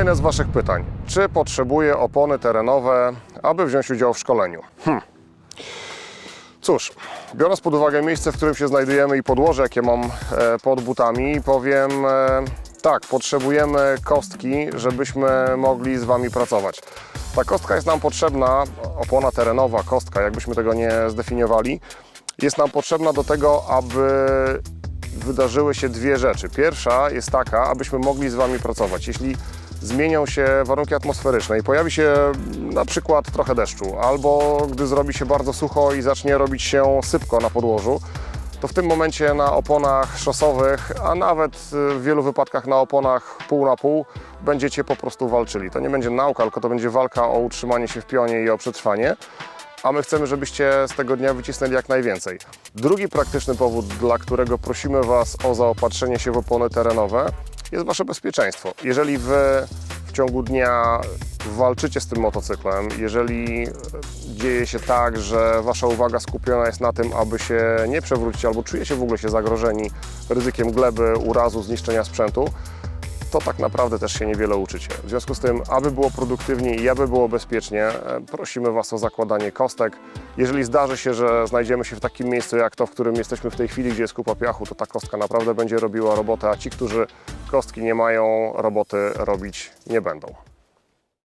Kolejne z Waszych pytań. Czy potrzebuję opony terenowe, aby wziąć udział w szkoleniu? Hmm. Cóż, biorąc pod uwagę miejsce, w którym się znajdujemy i podłoże, jakie mam e, pod butami, powiem e, tak, potrzebujemy kostki, żebyśmy mogli z Wami pracować. Ta kostka jest nam potrzebna, opona terenowa, kostka, jakbyśmy tego nie zdefiniowali, jest nam potrzebna do tego, aby wydarzyły się dwie rzeczy. Pierwsza jest taka, abyśmy mogli z Wami pracować. Jeśli zmienią się warunki atmosferyczne i pojawi się na przykład trochę deszczu, albo gdy zrobi się bardzo sucho i zacznie robić się sypko na podłożu, to w tym momencie na oponach szosowych, a nawet w wielu wypadkach na oponach pół na pół, będziecie po prostu walczyli. To nie będzie nauka, tylko to będzie walka o utrzymanie się w pionie i o przetrwanie a my chcemy, żebyście z tego dnia wycisnęli jak najwięcej. Drugi praktyczny powód, dla którego prosimy Was o zaopatrzenie się w opony terenowe, jest Wasze bezpieczeństwo. Jeżeli Wy w ciągu dnia walczycie z tym motocyklem, jeżeli dzieje się tak, że Wasza uwaga skupiona jest na tym, aby się nie przewrócić albo czujecie w ogóle się zagrożeni ryzykiem gleby, urazu, zniszczenia sprzętu, to tak naprawdę też się niewiele uczycie. W związku z tym, aby było produktywnie i aby było bezpiecznie, e, prosimy Was o zakładanie kostek. Jeżeli zdarzy się, że znajdziemy się w takim miejscu jak to, w którym jesteśmy w tej chwili, gdzie jest kupa piachu, to ta kostka naprawdę będzie robiła robotę, a ci, którzy kostki nie mają, roboty robić nie będą.